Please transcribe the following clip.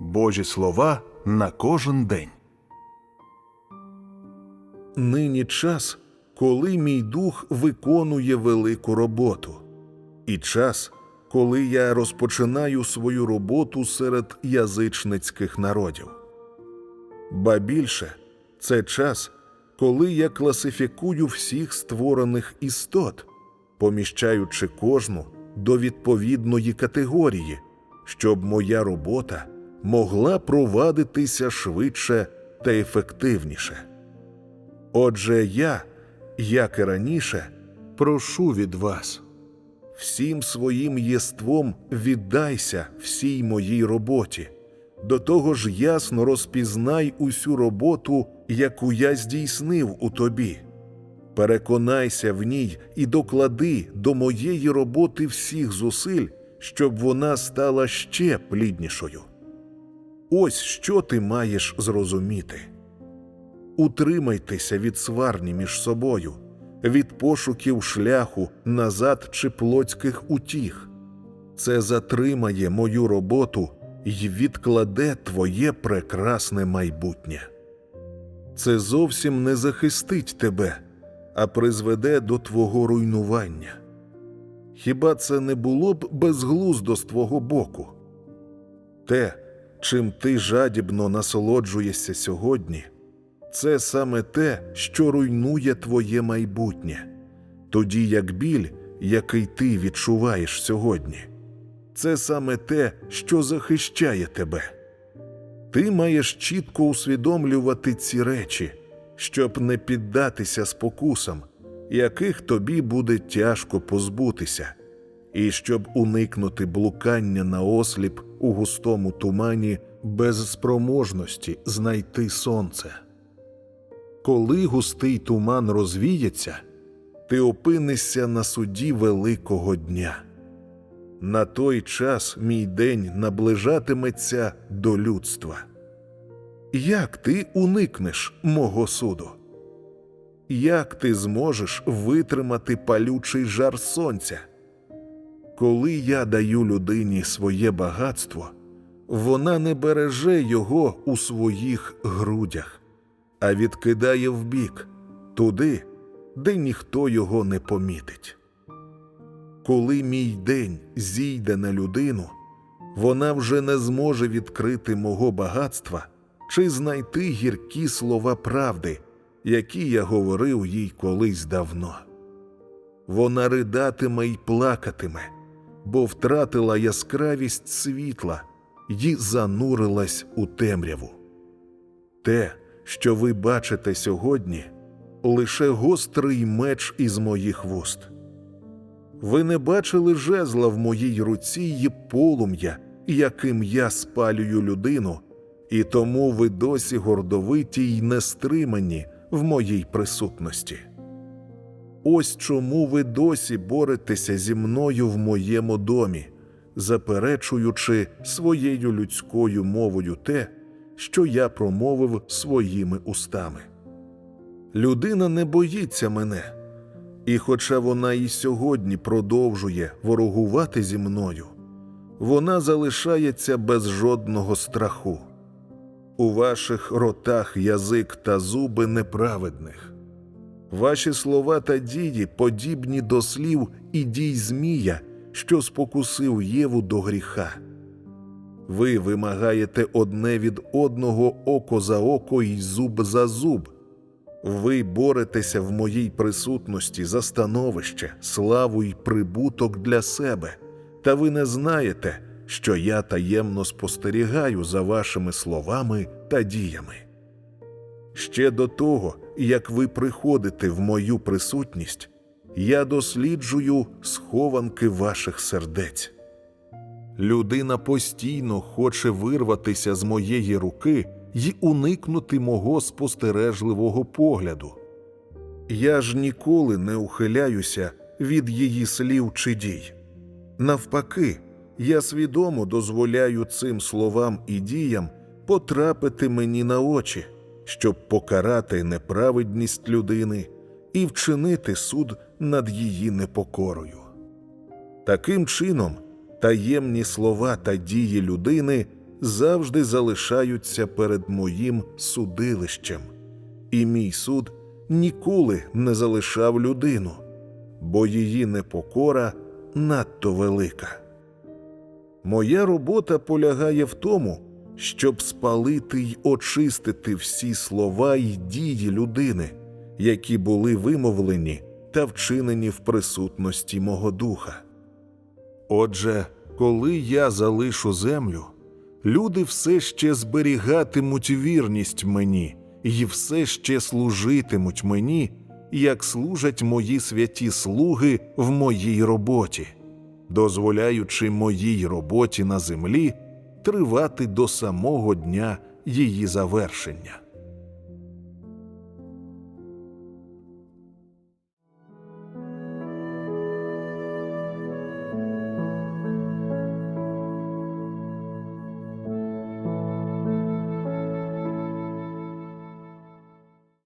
Божі слова на кожен день. Нині час, коли мій дух виконує велику роботу, і час, коли я розпочинаю свою роботу серед язичницьких народів. Ба більше це час, коли я класифікую всіх створених істот, поміщаючи кожну до відповідної категорії, щоб моя робота могла провадитися швидше та ефективніше. Отже, я, як і раніше, прошу від вас всім своїм єством віддайся всій моїй роботі. До того ж ясно розпізнай усю роботу, яку я здійснив у тобі. Переконайся в ній і доклади до моєї роботи всіх зусиль, щоб вона стала ще пліднішою. Ось що ти маєш зрозуміти. Утримайтеся від сварні між собою, від пошуків шляху назад чи плотських утіх. Це затримає мою роботу і відкладе твоє прекрасне майбутнє. Це зовсім не захистить тебе, а призведе до твого руйнування. Хіба це не було б безглуздо з твого боку? Те, чим ти жадібно насолоджуєшся сьогодні, це саме те, що руйнує твоє майбутнє, тоді як біль, який ти відчуваєш сьогодні, це саме те, що захищає тебе. Ти маєш чітко усвідомлювати ці речі, щоб не піддатися спокусам, яких тобі буде тяжко позбутися, і щоб уникнути блукання на осліп у густому тумані без спроможності знайти сонце. Коли густий туман розвіється, ти опинишся на суді великого дня. На той час мій день наближатиметься до людства. Як ти уникнеш мого суду? Як ти зможеш витримати палючий жар сонця? Коли я даю людині своє багатство, вона не береже його у своїх грудях, а відкидає вбік туди, де ніхто його не помітить. Коли мій день зійде на людину, вона вже не зможе відкрити мого багатства чи знайти гіркі слова правди, які я говорив їй колись давно. Вона ридатиме й плакатиме, бо втратила яскравість світла й занурилась у темряву. Те, що ви бачите сьогодні, лише гострий меч із моїх вуст. Ви не бачили жезла в моїй руці й полум'я, яким я спалюю людину, і тому ви досі гордовиті й нестримані в моїй присутності. Ось чому ви досі боретеся зі мною в моєму домі, заперечуючи своєю людською мовою те, що я промовив своїми устами. Людина не боїться мене, і хоча вона і сьогодні продовжує ворогувати зі мною, вона залишається без жодного страху. У ваших ротах язик та зуби неправедних. Ваші слова та дії подібні до слів і дій Змія, що спокусив Єву до гріха. Ви вимагаєте одне від одного око за око і зуб за зуб. Ви боретеся в моїй присутності за становище, славу й прибуток для себе, та ви не знаєте, що я таємно спостерігаю за вашими словами та діями. Ще до того, як ви приходите в мою присутність, я досліджую схованки ваших сердець. Людина постійно хоче вирватися з моєї руки й уникнути мого спостережливого погляду. Я ж ніколи не ухиляюся від її слів чи дій. Навпаки, я свідомо дозволяю цим словам і діям потрапити мені на очі, щоб покарати неправедність людини і вчинити суд над її непокорою. Таким чином, таємні слова та дії людини завжди залишаються перед моїм судилищем, і мій суд ніколи не залишав людину, бо її непокора надто велика. Моя робота полягає в тому, щоб спалити й очистити всі слова й дії людини, які були вимовлені та вчинені в присутності мого духа. Отже, коли я залишу землю, люди все ще зберігатимуть вірність мені і все ще служитимуть мені, як служать мої святі слуги в моїй роботі, дозволяючи моїй роботі на землі тривати до самого дня її завершення.